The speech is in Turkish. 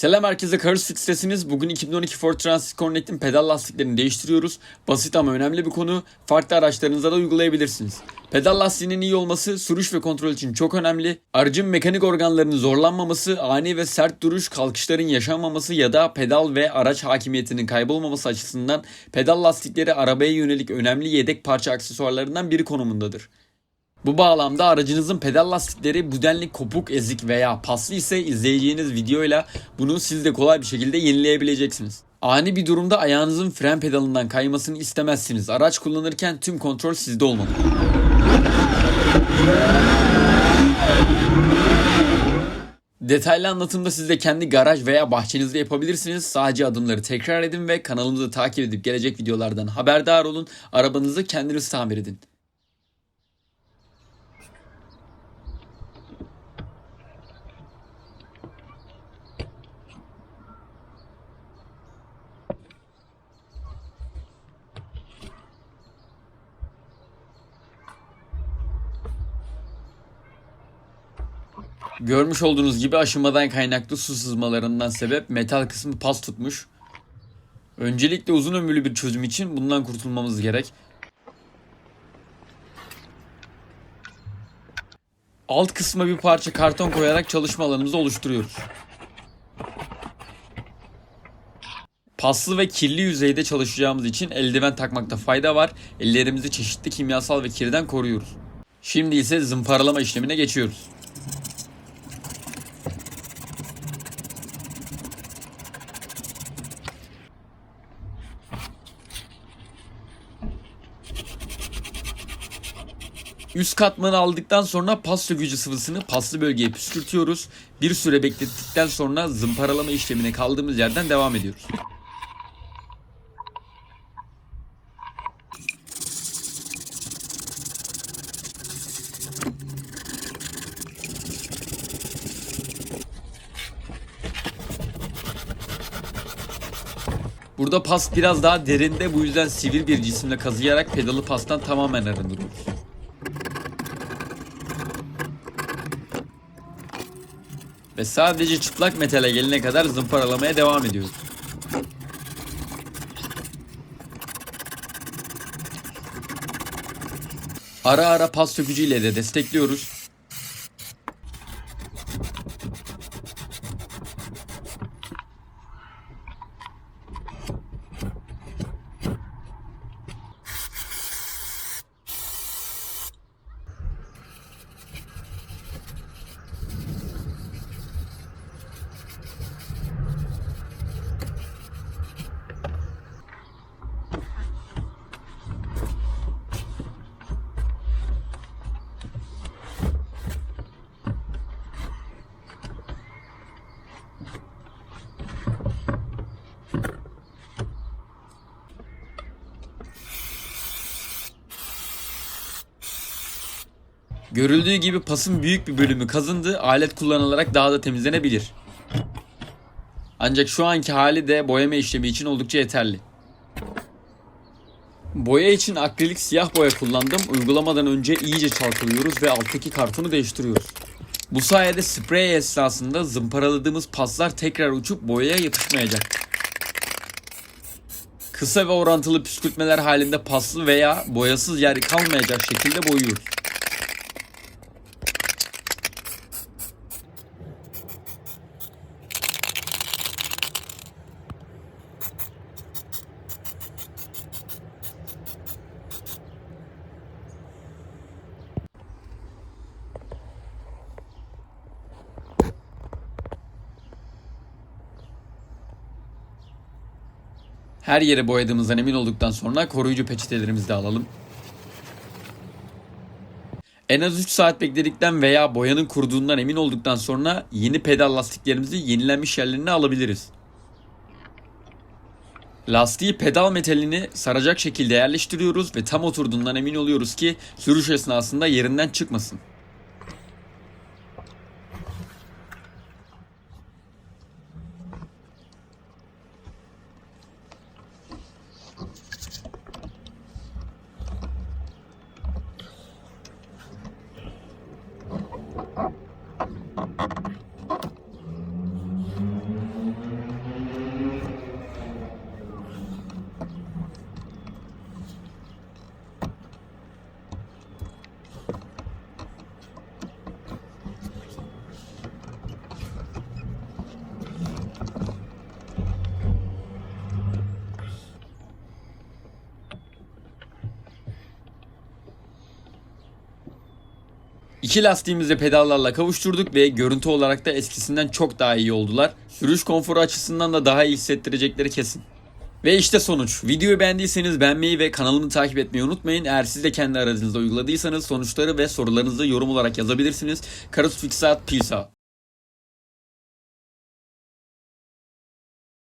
Selam herkese Karus Fix'tesiniz. Bugün 2012 Ford Transit Connect'in pedal lastiklerini değiştiriyoruz. Basit ama önemli bir konu. Farklı araçlarınıza da uygulayabilirsiniz. Pedal lastiğinin iyi olması sürüş ve kontrol için çok önemli. Aracın mekanik organlarının zorlanmaması, ani ve sert duruş, kalkışların yaşanmaması ya da pedal ve araç hakimiyetinin kaybolmaması açısından pedal lastikleri arabaya yönelik önemli yedek parça aksesuarlarından biri konumundadır. Bu bağlamda aracınızın pedal lastikleri bu denli kopuk, ezik veya paslı ise izleyeceğiniz videoyla bunu siz de kolay bir şekilde yenileyebileceksiniz. Ani bir durumda ayağınızın fren pedalından kaymasını istemezsiniz. Araç kullanırken tüm kontrol sizde olmalı. Detaylı anlatımda siz de kendi garaj veya bahçenizde yapabilirsiniz. Sadece adımları tekrar edin ve kanalımızı takip edip gelecek videolardan haberdar olun. Arabanızı kendiniz tamir edin. Görmüş olduğunuz gibi aşımadan kaynaklı su sızmalarından sebep metal kısmı pas tutmuş. Öncelikle uzun ömürlü bir çözüm için bundan kurtulmamız gerek. Alt kısma bir parça karton koyarak çalışma alanımızı oluşturuyoruz. Paslı ve kirli yüzeyde çalışacağımız için eldiven takmakta fayda var. Ellerimizi çeşitli kimyasal ve kirden koruyoruz. Şimdi ise zımparalama işlemine geçiyoruz. Üst katmanı aldıktan sonra pas sökücü sıvısını paslı bölgeye püskürtüyoruz. Bir süre beklettikten sonra zımparalama işlemine kaldığımız yerden devam ediyoruz. Burada pas biraz daha derinde bu yüzden sivri bir cisimle kazıyarak pedalı pastan tamamen arındırıyoruz. Ve sadece çıplak metale gelene kadar zımparalamaya devam ediyoruz. Ara ara pas sökücüyle de destekliyoruz. Görüldüğü gibi pasın büyük bir bölümü kazındı. Alet kullanılarak daha da temizlenebilir. Ancak şu anki hali de boyama işlemi için oldukça yeterli. Boya için akrilik siyah boya kullandım. Uygulamadan önce iyice çalkalıyoruz ve alttaki kartonu değiştiriyoruz. Bu sayede sprey esnasında zımparaladığımız paslar tekrar uçup boyaya yapışmayacak. Kısa ve orantılı püskürtmeler halinde paslı veya boyasız yer kalmayacak şekilde boyuyoruz. Her yere boyadığımızdan emin olduktan sonra koruyucu peçetelerimizi de alalım. En az 3 saat bekledikten veya boyanın kuruduğundan emin olduktan sonra yeni pedal lastiklerimizi yenilenmiş yerlerine alabiliriz. Lastiği pedal metalini saracak şekilde yerleştiriyoruz ve tam oturduğundan emin oluyoruz ki sürüş esnasında yerinden çıkmasın. İki lastiğimizi pedallarla kavuşturduk ve görüntü olarak da eskisinden çok daha iyi oldular. Sürüş konforu açısından da daha iyi hissettirecekleri kesin. Ve işte sonuç. Videoyu beğendiyseniz beğenmeyi ve kanalımı takip etmeyi unutmayın. Eğer siz de kendi aracınızda uyguladıysanız sonuçları ve sorularınızı yorum olarak yazabilirsiniz. Karus Fixat, out.